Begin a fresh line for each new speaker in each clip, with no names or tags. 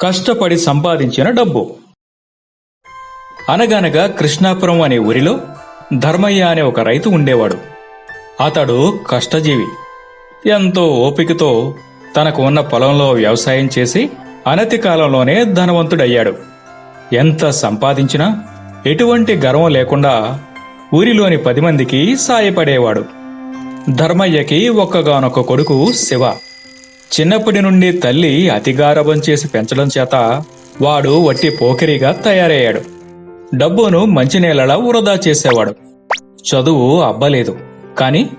కష్టపడి సంపాదించిన డబ్బు. అనగనగా కృష్ణాపురం అనే ఊరిలో ధర్మయ్య అనే ఒక రైతు ఉండేవాడు. అతడు కష్టజీవి. ఎంతో ఓపికతో తనకు ఉన్న పొలంలో వ్యవసాయం చేసి అనతి కాలంలోనే ధనవంతుడయ్యాడు. ఎంత సంపాదించినా ఎటువంటి గర్వం లేకుండా ఊరిలోని పది మందికి సాయపడేవాడు. ధర్మయ్యకి ఒక్కగానొక్క కొడుకు శివ. చిన్నప్పటి నుండి తల్లి అతిగారభం చేసి పెంచడం చేత వాడు వట్టి పోకిరిగా తయారయ్యాడు. డబ్బును మంచినీళ్ళలా వృధా చేసేవాడు. చదువు అబ్బలేదు. కాని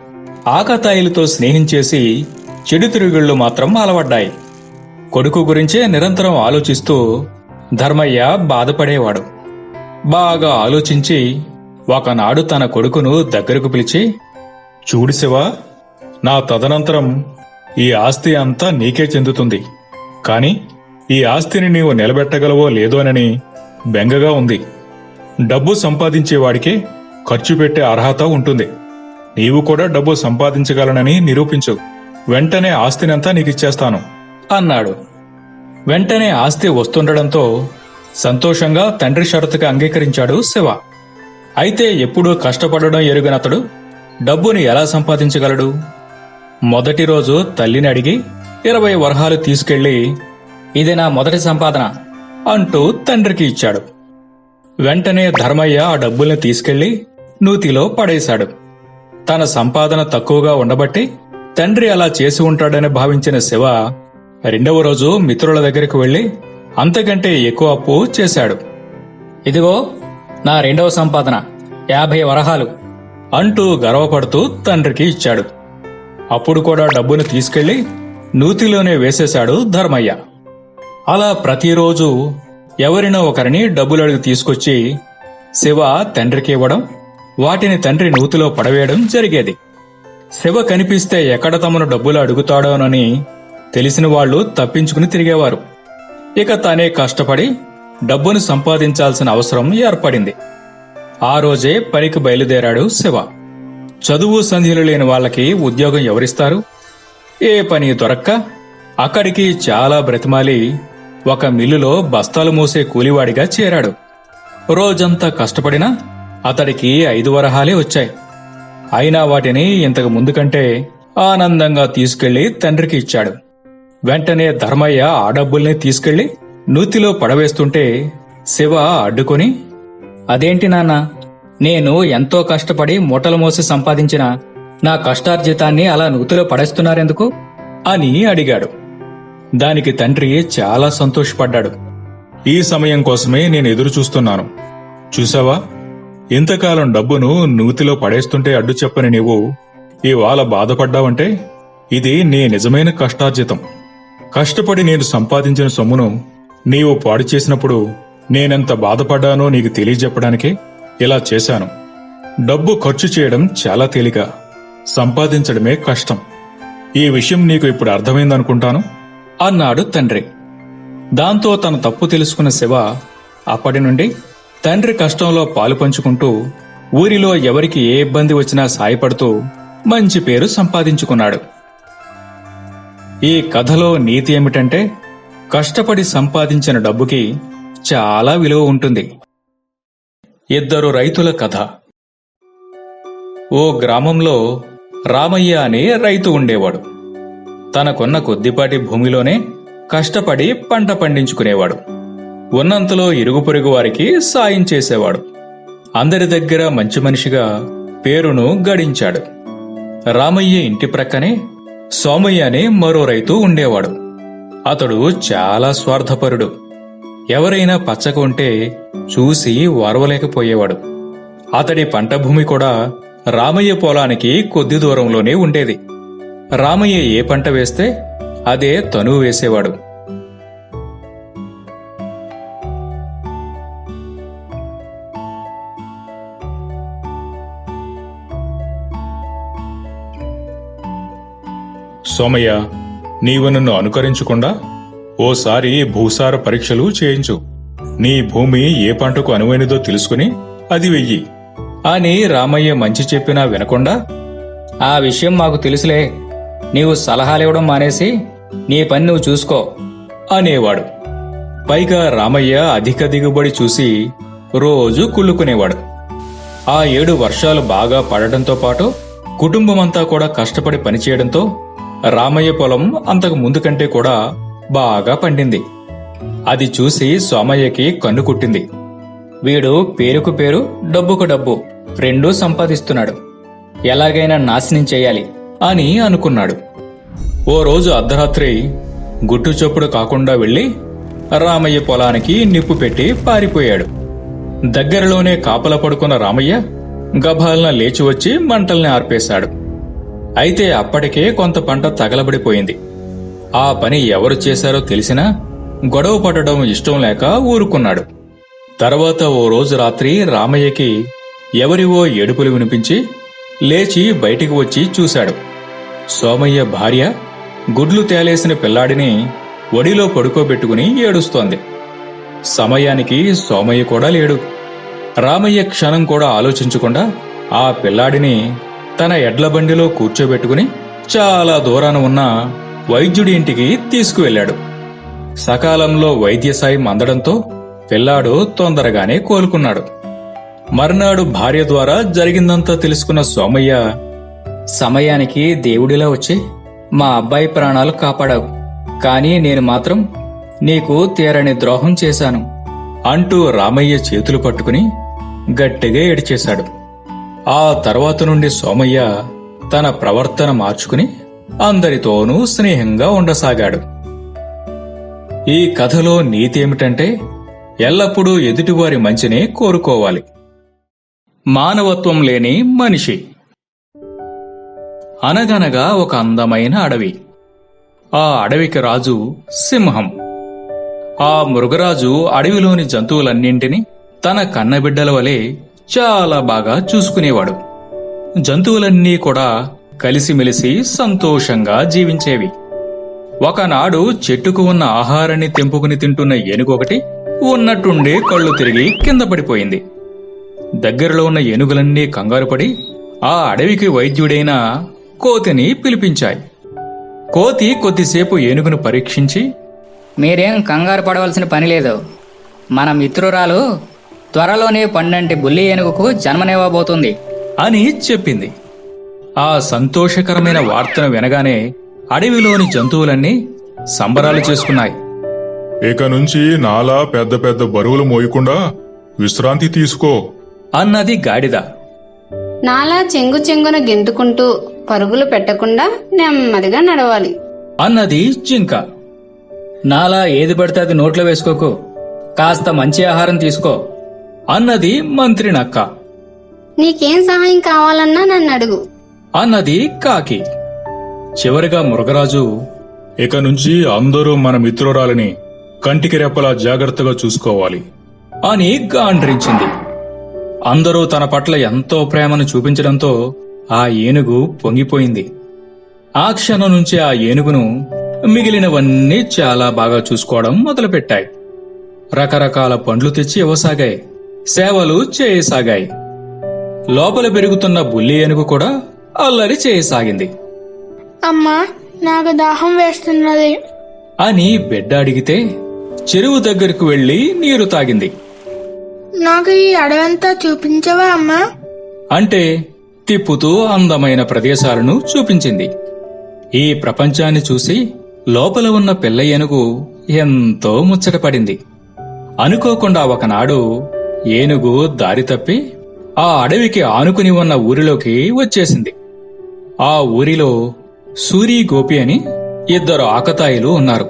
ఆకతాయిలతో స్నేహించేసి చెడు తిరుగుళ్ళు మాత్రం అలవడ్డాయి. కొడుకు గురించే నిరంతరం ఆలోచిస్తూ ధర్మయ్య బాధపడేవాడు. బాగా ఆలోచించి ఒకనాడు తన కొడుకును దగ్గరకు పిలిచి చూడు శివా నా తదనంతరం ఈ ఆస్తి అంతా నీకే చెందుతుంది. కాని ఈ ఆస్తిని నీవు నిలబెట్టగలవో లేదోనని బెంగగా ఉంది. డబ్బు సంపాదించేవాడికే ఖర్చు పెట్టే అర్హత ఉంటుంది. నీవు కూడా డబ్బు సంపాదించగలనని నిరూపించు. వెంటనే ఆస్తినంతా నీకిచ్చేస్తాను. అన్నాడు. వెంటనే ఆస్తి వస్తుండడంతో సంతోషంగా తండ్రి షరతుకి అంగీకరించాడు శివ. అయితే ఎప్పుడూ కష్టపడడం ఎరుగనతడు. డబ్బుని ఎలా సంపాదించగలడు? మొదటి రోజు తల్లిని అడిగి ఇరవై వరహాలు తీసుకెళ్ళి ఇది నా మొదటి సంపాదన అంటూ తండ్రికి ఇచ్చాడు. వెంటనే ధర్మయ్య ఆ డబ్బుల్ని తీసుకెళ్ళి నూతిలో పడేశాడు. తన సంపాదన తక్కువగా ఉండబట్టి తండ్రి అలా చేసి ఉంటాడని భావించిన శివ రెండవ రోజు మిత్రుల దగ్గరికి వెళ్ళి అంతకంటే ఎక్కువ అప్పు చేశాడు. ఇదిగో నా రెండవ సంపాదన యాభై వరహాలు అంటూ గర్వపడుతూ తండ్రికి ఇచ్చాడు. అప్పుడు కూడా డబ్బును తీసుకెళ్ళి నూతిలోనే వేసేశాడు ధర్మయ్య. అలా ప్రతిరోజు ఎవరినో ఒకరిని డబ్బులు అడిగి తీసుకొచ్చి శివ తండ్రికి ఇవ్వడం వాటిని తండ్రి నూతిలో పడవేయడం జరిగేది. శివ కనిపిస్తే ఎక్కడ తమను డబ్బులు అడుగుతాడోనని తెలిసిన వాళ్ళు తప్పించుకుని తిరిగేవారు. ఇక తనే కష్టపడి డబ్బును సంపాదించాల్సిన అవసరం ఏర్పడింది. ఆ రోజే పనికి బయలుదేరాడు శివ. చదువు సంధ్యలు లేని వాళ్ళకి ఉద్యోగం ఎవరిస్తారు? ఏ పని దొరక్క? అక్కడికి చాలా బ్రతిమాలి. ఒక మిల్లులో బస్తాలు మోసే కూలివాడిగా చేరాడు. రోజంతా కష్టపడినా అతడికి ఐదు వరహాలే వచ్చాయి. అయినా వాటిని ఇంతకు ముందు కంటే ఆనందంగా తీసుకెళ్ళి తండ్రికి ఇచ్చాడు. వెంటనే ధర్మయ్య ఆ డబ్బుల్ని తీసుకెళ్ళి నూతిలో పడవేస్తుంటే శివ అడ్డుకొని అదేంటి నాన్న నేను ఎంతో కష్టపడి మూటలు మోసి సంపాదించిన నా కష్టార్జితాన్ని అలా నూతిలో పడేస్తున్నారెందుకు? అని అడిగాడు. దానికి తండ్రి చాలా సంతోషపడ్డాడు. ఈ సమయం కోసమే నేను ఎదురు చూస్తున్నాను. చూసావా? ఇంతకాలం డబ్బును నూతిలో పడేస్తుంటే అడ్డు చెప్పని నీవు ఇవాళ బాధపడ్డావంటే ఇది నీ నిజమైన కష్టార్జితం. కష్టపడి నేను సంపాదించిన సొమ్మును నీవు పాడు చేసినప్పుడు నేనెంత బాధపడ్డానో నీకు తెలియజెప్పడానికే? ఇలా చేశాను. డబ్బు ఖర్చు చేయడం చాలా తేలిక. సంపాదించడమే కష్టం. ఈ విషయం నీకు ఇప్పుడు అర్థమైందనుకుంటాను? అన్నాడు తండ్రి. దాంతో తన తప్పు తెలుసుకున్న శివ అప్పటి నుండి తండ్రి కష్టంలో పాలు పంచుకుంటూ ఊరిలో ఎవరికి ఏ ఇబ్బంది వచ్చినా సాయపడుతూ మంచి పేరు సంపాదించుకున్నాడు. ఈ కథలో నీతి ఏమిటంటే కష్టపడి సంపాదించిన డబ్బుకి చాలా విలువ ఉంటుంది. ఇద్దరు రైతుల కథ. ఓ గ్రామంలో రామయ్య అనే రైతు ఉండేవాడు. తనకున్న కొద్దిపాటి భూమిలోనే కష్టపడి పంట పండించుకునేవాడు. ఉన్నంతలో ఇరుగు పొరుగు వారికి సాయం చేసేవాడు. అందరి దగ్గర మంచి మనిషిగా పేరును గడించాడు. రామయ్య ఇంటి ప్రక్కనే సోమయ్య అనే మరో రైతు ఉండేవాడు. అతడు చాలా స్వార్థపరుడు. ఎవరైనా పచ్చకొంటే ఉంటే చూసి వరవలేకపోయేవాడు. అతడి పంట భూమి కూడా రామయ్య పొలానికి కొద్ది దూరంలోనే ఉండేది. రామయ్య ఏ పంట వేస్తే అదే తను వేసేవాడు. సోమయ్య నీవు నన్ను అనుకరించకుండా ఓసారి భూసార పరీక్షలు చేయించు. నీ భూమి ఏ పంటకు అనువైనదో తెలుసుకుని అది వెయ్యి. అని రామయ్య మంచి చెప్పినా వినకుండా ఆ విషయం మాకు తెలుసులే. నీవు సలహాలివ్వడం మానేసి నీ పని నువ్వు చూసుకో అనేవాడు. పైగా రామయ్య అధిక దిగుబడి చూసి రోజు కుళ్ళుకునేవాడు. ఆ ఏడు వర్షాలు బాగా పడటంతో పాటు కుటుంబమంతా కూడా కష్టపడి పనిచేయడంతో రామయ్య పొలం అంతకు ముందు కంటే కూడా బాగా పండింది. అది చూసి సోమయ్యకి కన్ను కుట్టింది.
వీడు పేరుకు పేరు డబ్బుకు డబ్బు రెండూ సంపాదిస్తున్నాడు. ఎలాగైనా నాశనం చేయాలి
అని అనుకున్నాడు. ఓ రోజు అర్ధరాత్రి గుట్టు చొప్పుడు కాకుండా వెళ్ళి రామయ్య పొలానికి నిప్పు పెట్టి పారిపోయాడు. దగ్గరలోనే కాపల పడుకున్న రామయ్య గభాలన లేచి వచ్చి మంటల్ని ఆర్పేశాడు. అయితే అప్పటికే కొంత పంట తగలబడిపోయింది. ఆ పని ఎవరు చేశారో తెలిసినా గొడవ పడడం ఇష్టం లేక ఊరుకున్నాడు. తర్వాత ఓ రోజు రాత్రి రామయ్యకి ఎవరివో ఏడుపులు వినిపించి లేచి బయటికి వచ్చి చూశాడు. సోమయ్య భార్య గుడ్లు తేలేసిన పిల్లాడిని ఒడిలో పడుకోబెట్టుకుని ఏడుస్తోంది. సమయానికి సోమయ్య కూడా లేడు. రామయ్య క్షణం కూడా ఆలోచించకుండా ఆ పిల్లాడిని తన ఎడ్ల బండిలో కూర్చోబెట్టుకుని చాలా దూరాన ఉన్న వైద్యుడి ఇంటికి తీసుకువెళ్ళాడు. సకాలంలో వైద్య సాయం అందడంతో పిల్లాడు తొందరగానే కోలుకున్నాడు. మర్నాడు భార్య ద్వారా జరిగిందంతా తెలుసుకున్న సోమయ్య
సమయానికి దేవుడిలా వచ్చి మా అబ్బాయి ప్రాణాలు కాపాడావు కానీ నేను మాత్రం నీకు తీరని ద్రోహం చేశాను
అంటూ రామయ్య చేతులు పట్టుకుని గట్టిగా ఏడిచేశాడు. ఆ తర్వాత నుండి సోమయ్య తన ప్రవర్తన మార్చుకుని అందరితోనూ స్నేహంగా ఉండసాగాడు. ఈ కథలో నీతి ఏమిటంటే ఎల్లప్పుడూ ఎదుటివారి మంచినే కోరుకోవాలి. మానవత్వం లేని మనిషి. అనగనగా ఒక అందమైన అడవి. ఆ అడవికి రాజు సింహం. ఆ మృగరాజు అడవిలోని జంతువులన్నింటినీ తన కన్నబిడ్డల వలె చాలా బాగా చూసుకునేవాడు. జంతువులన్నీ కూడా కలిసిమెలిసి సంతోషంగా జీవించేవి. ఒకనాడు చెట్టుకు ఉన్న ఆహారాన్ని తెంపుకుని తింటున్న ఏనుగొకటి ఉన్నట్టుండే కళ్ళు తిరిగి కింద పడిపోయింది. దగ్గరలో ఉన్న ఏనుగులన్నీ కంగారుపడి ఆ అడవికి వైద్యుడైన కోతిని పిలిపించాయి. కోతి కొద్దిసేపు ఏనుగును పరీక్షించి
మీరేం కంగారు పడవలసిన పని లేదు. మన మిత్రురాలు త్వరలోనే పన్నెంటి బుల్లి ఏనుగుకు జన్మనివ్వబోతుంది.
అని చెప్పింది. ఆ సంతోషకరమైన వార్తను వినగానే అడవిలోని జంతువులన్నీ సంబరాలు చేసుకున్నాయి.
ఇక నుంచి నాలా పెద్ద పెద్ద బరువులు మోయకుండా విశ్రాంతి తీసుకో.
అన్నది గాడిద.
నాలా చెంగు చెంగున గెంతుకుంటూ పరుగులు పెట్టకుండా నెమ్మదిగా నడవాలి.
అన్నది జింక.
నాలా ఏది పడితే అది నోట్లో వేసుకోకు. కాస్త మంచి ఆహారం తీసుకో.
అన్నది మంత్రి నక్క.
నీకేం సహాయం కావాలన్నా నన్ను అడుగు.
అన్నది కాకి. చివరిగా మృగరాజు
ఇక నుంచి అందరూ మన మిత్రురాలిని కంటికి రెప్పలా జాగ్రత్తగా చూసుకోవాలి.
అని గాండ్రించింది. అందరూ తన పట్ల ఎంతో ప్రేమను చూపించడంతో ఆ ఏనుగు పొంగిపోయింది. ఆ క్షణం నుంచి ఆ ఏనుగును మిగిలినవన్నీ చాలా బాగా చూసుకోవడం మొదలుపెట్టాయి. రకరకాల పండ్లు తెచ్చి ఇవ్వసాగాయి. సేవలు చేయసాగాయి. లోపల పెరుగుతున్న బుల్లి ఏనుగు కూడా అల్లరి చేయసాగింది.
అమ్మా నాకు దాహం వేస్తున్నది.
అని బిడ్డ అడిగితే చెరువు దగ్గరకు వెళ్ళి నీరు తాగింది.
నాకు ఈ అడవంతా చూపించవా అమ్మా?
అంటే తిప్పుతూ అందమైన ప్రదేశాలను చూపించింది. ఈ ప్రపంచాన్ని చూసి లోపల ఉన్న పిల్ల ఏనుగు ఎంతో ముచ్చటపడింది అనుకోకుండా ఒకనాడు ఏనుగు దారి తప్పి ఆ అడవికి ఆనుకుని ఉన్న ఊరిలోకి వచ్చేసింది. ఆ ఊరిలో సూరి గోపి అని ఇద్దరు ఆకతాయిలు ఉన్నారు.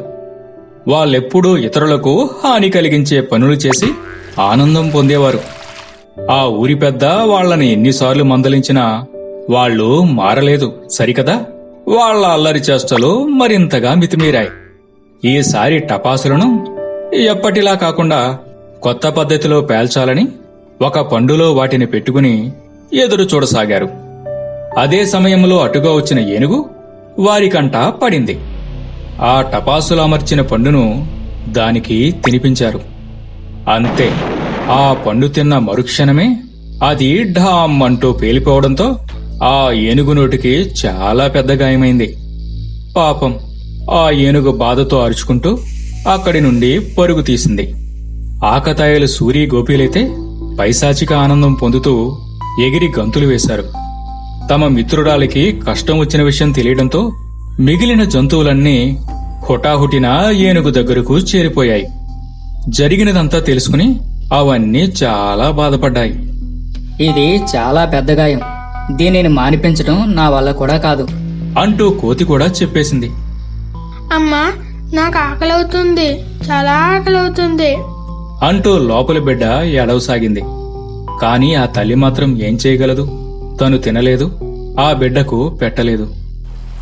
వాళ్ళెప్పుడూ ఇతరులకు హాని కలిగించే పనులు చేసి ఆనందం పొందేవారు. ఆ ఊరి పెద్ద వాళ్ళని ఎన్నిసార్లు మందలించినా వాళ్ళు మారలేదు. సరికదా? వాళ్ళ అల్లరి చేష్టలు మరింతగా మితిమీరాయి. ఈసారి టపాసులను ఎప్పటిలా కాకుండా కొత్త పద్ధతిలో పేల్చాలని ఒక పండులో వాటిని పెట్టుకుని ఎదురు చూడసాగారు. అదే సమయంలో అటుగా వచ్చిన ఏనుగు వారికంట పడింది. ఆ టపాసులు అమర్చిన పండును దానికి తినిపించారు. అంతే ఆ పండు తిన్న మరుక్షణమే అది ఢామ్ అంటూ పేలిపోవడంతో ఆ ఏనుగు నోటికి చాలా పెద్ద గాయమైంది. పాపం ఆ ఏనుగు బాధతో అరుచుకుంటూ అక్కడి నుండి పరుగు తీసింది. ఆకతాయిలు సూరి గోపీలైతే పైశాచిక ఆనందం పొందుతూ ఎగిరి గంతులు వేశారు. తమ మిత్రురాలికి కష్టం వచ్చిన విషయం తెలియడంతో మిగిలిన జంతువులన్నీ హుటాహుటిన ఏనుగు దగ్గరకు చేరిపోయాయి. జరిగినదంతా తెలుసుకుని అవన్నీ చాలా బాధపడ్డాయి.
ఇది చాలా పెద్ద గాయం. దీనిని మానిపించడం నా వల్ల కూడా కాదు.
అంటూ కోతి కూడా చెప్పేసింది.
అమ్మా నాకు ఆకలవుతుంది. చాలా ఆకలవుతుంది.
అంటూ లోపలి బిడ్డ ఏడవసాగింది. కాని ఆ తల్లి మాత్రం ఏం చేయగలదు? తను తినలేదు ఆ బిడ్డకు పెట్టలేదు.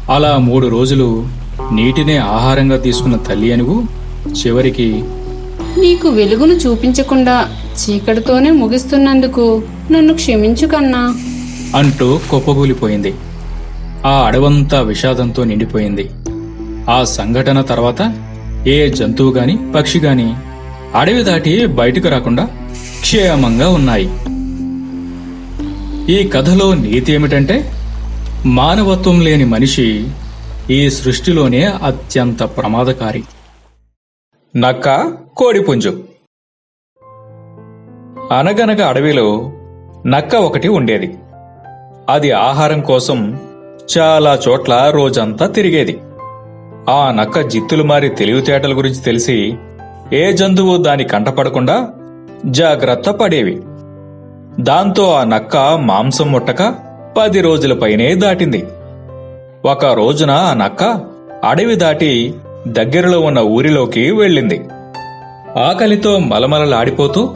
అలా మూడు రోజులు నీటినే ఆహారంగా తీసుకున్న తల్లి అనుగు చివరికి
నీకు వెలుగును చూపించకుండా చీకటితోనే ముగిస్తున్నందుకు నన్ను క్షమించు కన్నా.
అంటూ కుప్పగూలిపోయింది ఆ అడవంతా విషాదంతో నిండిపోయింది. ఆ సంఘటన తర్వాత ఏ జంతువు గాని పక్షి గాని అడవి దాటి బయటకు రాకుండా క్షేమంగా ఉన్నాయి. ఈ కథలో నీతి ఏమిటంటే మానవత్వం లేని మనిషి ఈ సృష్టిలోనే అత్యంత ప్రమాదకారి. నక్క కోడిపుంజు. అనగనగా అడవిలో నక్క ఒకటి ఉండేది. అది ఆహారం కోసం చాలా చోట్ల రోజంతా తిరిగేది. ఆ నక్క జిత్తులు మారి తెలివితేటల గురించి తెలిసి ఏ జంతువు దాని కంటపడకుండా జాగ్రత్త పడేవి. దాంతో ఆ నక్క మాంసం ముట్టక పది రోజుల పైనే దాటింది. ఒక రోజున ఆ నక్క అడవి దాటి దగ్గరలో ఉన్న ఊరిలోకి వెళ్ళింది. ఆకలితో మలమలలాడిపోతూ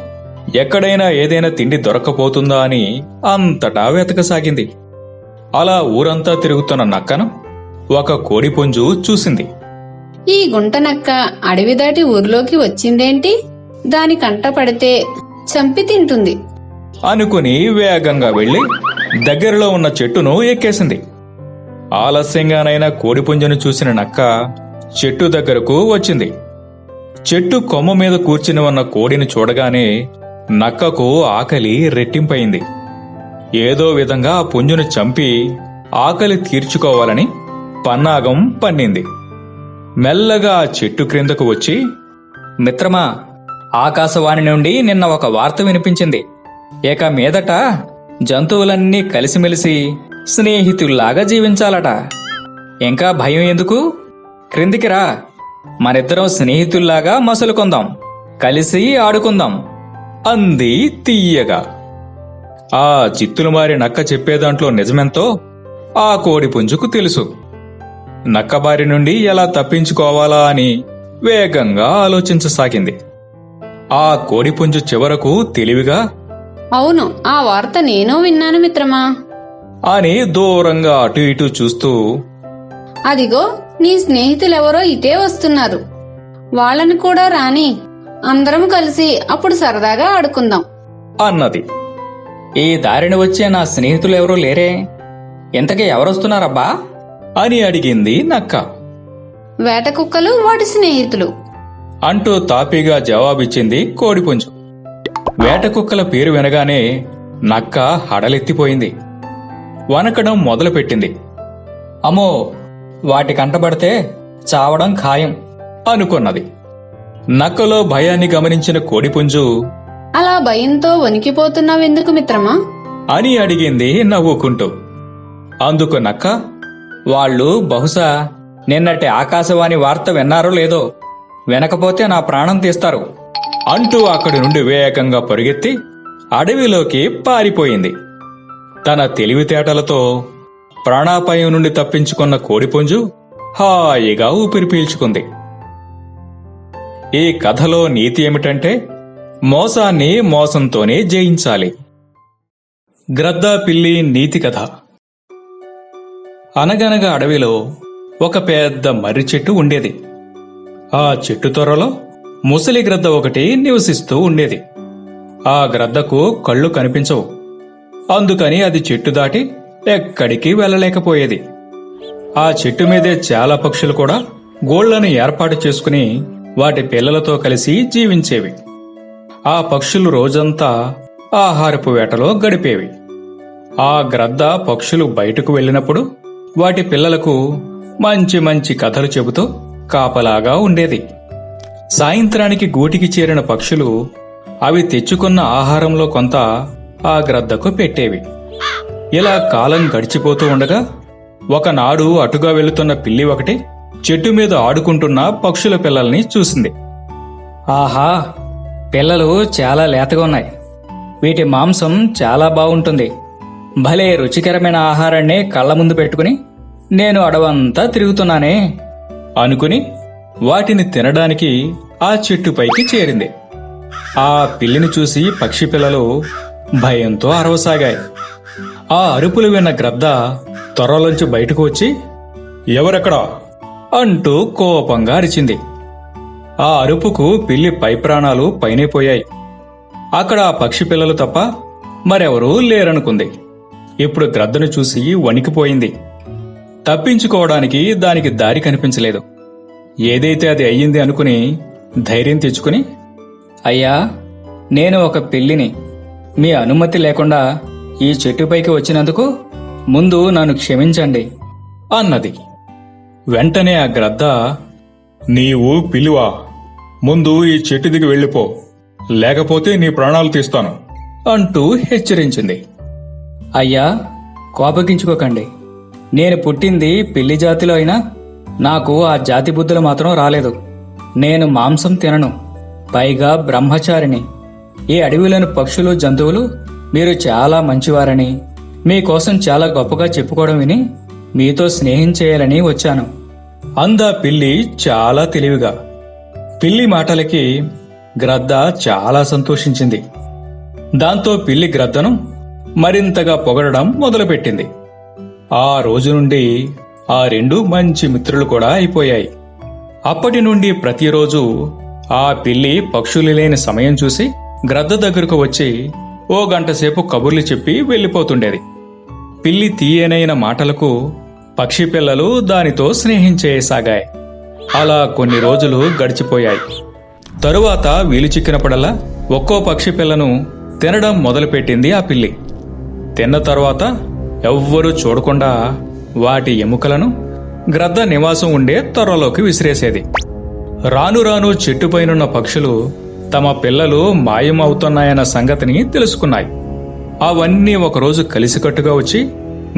ఎక్కడైనా ఏదైనా తిండి దొరకపోతుందా అని అంతటా వెతకసాగింది. అలా ఊరంతా తిరుగుతున్న నక్కను ఒక కోడిపుంజు చూసింది.
ఈ గుంట నక్క అడవి దాటి ఊర్లోకి వచ్చిందేంటి? దాని కంట పడితే చంపి తింటుంది.
అనుకుని వేగంగా వెళ్ళి దగ్గరలో ఉన్న చెట్టును ఎక్కేసింది. ఆలస్యంగానైనా కోడిపుంజను చూసిన నక్క చెట్టు దగ్గరకు వచ్చింది. చెట్టు కొమ్మ మీద కూర్చుని ఉన్న కోడిని చూడగానే నక్కకు ఆకలి రెట్టింపయింది. ఏదో విధంగా ఆ పుంజును చంపి ఆకలి తీర్చుకోవాలని పన్నాగం పన్నింది. మెల్లగా ఆ చెట్టు క్రిందకు వచ్చి
మిత్రమా ఆకాశవాణి నుండి నిన్న ఒక వార్త వినిపించింది. ఇక మీదట జంతువులన్నీ కలిసిమెలిసి స్నేహితుల్లాగా జీవించాలట. ఇంకా భయం ఎందుకు? క్రిందికి రా. మనిద్దరం స్నేహితుల్లాగా మసలుకుందాం. కలిసి ఆడుకుందాం.
అంది తీయగా ఆ చిత్తులు మారి నక్క చెప్పేదాంట్లో నిజమెంతో ఆ కోడి పుంజుకు తెలుసు. నక్కబారి నుండి ఎలా తప్పించుకోవాలా అని వేగంగా ఆలోచించసాగింది. ఆ కోడిపుంజు చివరకు తెలివిగా
అవును ఆ వార్త నేను విన్నాను మిత్రమా.
అని దూరంగా అటు ఇటు చూస్తూ
అదిగో నీ స్నేహితులెవరో ఇటే వస్తున్నారు. వాళ్ళని కూడా రాని అందరం కలిసి అప్పుడు సరదాగా ఆడుకుందాం.
అన్నది. ఈ దారిని వచ్చే నా స్నేహితులు ఎవరూ లేరే? ఇంతకీ ఎవరొస్తున్నారబ్బా?
అని అడిగింది నక్క.
వేట కుక్కలు వాటి స్నేహితులు.
అంటూ తాపీగా జవాబిచ్చింది కోడిపుంజు. వేట కుక్కల పేరు వినగానే నక్క హడలెత్తిపోయింది. వనకడం మొదలుపెట్టింది.
అమ్మో వాటి కంటపడితే చావడం ఖాయం
అనుకున్నది. నక్కలో భయాన్ని గమనించిన కోడిపుంజు
అలా భయంతో వణికిపోతున్నావెందుకు మిత్రమా?
అని అడిగింది నవ్వుకుంటూ. అందుకు నక్క
వాళ్ళు బహుశా నిన్నటి ఆకాశవాణి వార్త విన్నారో లేదో వినకపోతే నా ప్రాణం తీస్తారు.
అంటూ అక్కడి నుండి వేగంగా పరుగెత్తి అడవిలోకి పారిపోయింది. తన తెలివితేటలతో ప్రాణాపాయం నుండి తప్పించుకున్న కోడిపుంజు హాయిగా ఊపిరి పీల్చుకుంది. ఈ కథలో నీతి ఏమిటంటే మోసాన్ని మోసంతోనే జయించాలి. గ్రద్దా పిల్లి నీతి కథ. అనగనగా అడవిలో ఒక పెద్ద మర్రి చెట్టు ఉండేది. ఆ చెట్టు త్వరలో ముసలి గ్రద్ద ఒకటి నివసిస్తూ ఉండేది. ఆ గ్రద్దకు కళ్ళు కనిపించవు. అందుకని అది చెట్టు దాటి ఎక్కడికి వెళ్ళలేకపోయేది. ఆ చెట్టు మీదే చాలా పక్షులు కూడా గోళ్ళను ఏర్పాటు చేసుకుని వాటి పిల్లలతో కలిసి జీవించేవి. ఆ పక్షులు రోజంతా ఆహారపు వేటలో గడిపేవి. ఆ గ్రద్ద పక్షులు బయటకు వెళ్ళినప్పుడు వాటి పిల్లలకు మంచి మంచి కథలు చెబుతూ కాపలాగా ఉండేది. సాయంత్రానికి గూటికి చేరిన పక్షులు అవి తెచ్చుకున్న ఆహారంలో కొంత ఆ గ్రద్దకు పెట్టేవి. ఇలా కాలం గడిచిపోతూ ఉండగా ఒకనాడు అటుగా వెళుతున్న పిల్లి ఒకటి చెట్టు మీద ఆడుకుంటున్న పక్షుల పిల్లల్ని చూసింది.
ఆహా పిల్లలు చాలా లేతగా ఉన్నాయి. వీటి మాంసం చాలా బాగుంటుంది. భలే రుచికరమైన ఆహారాన్ని కళ్ళ ముందు పెట్టుకుని నేను అడవంతా తిరుగుతున్నానే
అనుకుని వాటిని తినడానికి ఆ చెట్టుపైకి చేరింది. ఆ పిల్లిని చూసి పక్షి పిల్లలు భయంతో అరవసాగాయి. ఆ అరుపులు విన్న గ్రద్ద త్వరలోంచి బయటకు వచ్చి
ఎవరెక్కడా?
అంటూ కోపంగా అరిచింది. ఆ అరుపుకు పిల్లి పై ప్రాణాలు పైనే పోయాయి. అక్కడ ఆ పక్షి పిల్లలు తప్ప మరెవరూ లేరనుకుంది. ఇప్పుడు గ్రద్దను చూసి వణికిపోయింది. తప్పించుకోవడానికి దానికి దారి కనిపించలేదు. ఏదైతే అది అయ్యింది అనుకుని ధైర్యం తెచ్చుకుని
అయ్యా నేను ఒక పిల్లిని మీ అనుమతి లేకుండా ఈ చెట్టుపైకి వచ్చినందుకు ముందు నన్ను క్షమించండి
అన్నది. వెంటనే ఆ గ్రద్ద
నీవు పిలువా. ముందు ఈ చెట్టు దిగి వెళ్ళిపో. లేకపోతే నీ ప్రాణాలు తీస్తాను
అంటూ హెచ్చరించింది.
అయ్యా కోపగించుకోకండి. నేను పుట్టింది పిల్లి జాతిలో అయినా నాకు ఆ జాతి బుద్ధులు మాత్రం రాలేదు. నేను మాంసం తినను. పైగా బ్రహ్మచారిని ఈ అడవిలోని పక్షులు జంతువులు మీరు చాలా మంచివారని మీకోసం చాలా గొప్పగా చెప్పుకోవడం విని మీతో స్నేహం చేయాలని వచ్చాను.
అందా పిల్లి చాలా తెలివిగా. పిల్లి మాటలకి గ్రద్ద చాలా సంతోషించింది. దాంతో పిల్లి గ్రద్దను మరింతగా పొగడడం మొదలుపెట్టింది. ఆ రోజు నుండి ఆ రెండు మంచి మిత్రులు కూడా అయిపోయాయి. అప్పటి నుండి ప్రతిరోజు ఆ పిల్లి పక్షులు లేని సమయం చూసి గ్రద్ద దగ్గరకు వచ్చి ఓ గంట సేపు కబుర్లు చెప్పి వెళ్ళిపోతుండేది. పిల్లి తీయనైన మాటలకు పక్షి పిల్లలు దానితో స్నేహించేయసాగాయి అలా కొన్ని రోజులు గడిచిపోయాయి. తరువాత వీలు చిక్కినప్పుడల్లా ఒక్కో పక్షి పిల్లను తినడం మొదలుపెట్టింది ఆ పిల్లి. తిన్న తరువాత ఎవ్వరూ చూడకుండా వాటి ఎముకలను గ్రద్ద నివాసం ఉండే త్వరలోకి విసిరేసేది. రాను రాను చెట్టుపైనున్న పక్షులు తమ పిల్లలు మాయమవుతున్నాయన్న సంగతిని తెలుసుకున్నాయి. అవన్నీ ఒకరోజు కలిసికట్టుగా వచ్చి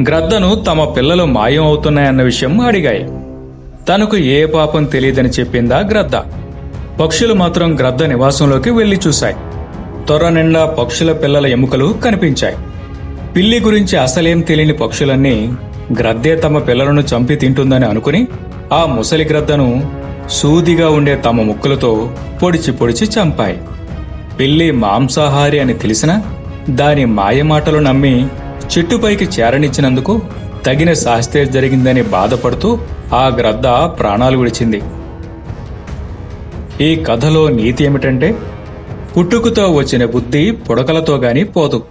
గ్రద్దను తమ పిల్లలు మాయం అవుతున్నాయన్న విషయం అడిగాయి. తనకు ఏ పాపం తెలియదని చెప్పిందా గ్రద్ద? పక్షులు మాత్రం గ్రద్ద నివాసంలోకి వెళ్ళి చూశాయి. త్వర నిండా పక్షుల పిల్లల ఎముకలు కనిపించాయి. పిల్లి గురించి అసలేం తెలియని పక్షులన్నీ గ్రద్దే తమ పిల్లలను చంపి తింటుందని అనుకుని ఆ ముసలి గ్రద్దను సూదిగా ఉండే తమ ముక్కులతో పొడిచి పొడిచి చంపాయి. పిల్లి మాంసాహారి అని తెలిసిన దాని మాయమాటలు నమ్మి చెట్టుపైకి చేరనిచ్చినందుకు తగిన శాస్త్రే జరిగిందని బాధపడుతూ ఆ గ్రద్ద ప్రాణాలు విడిచింది. ఈ కథలో నీతి ఏమిటంటే పుట్టుకుతో వచ్చిన బుద్ధి పుడకలతో గాని పోదు.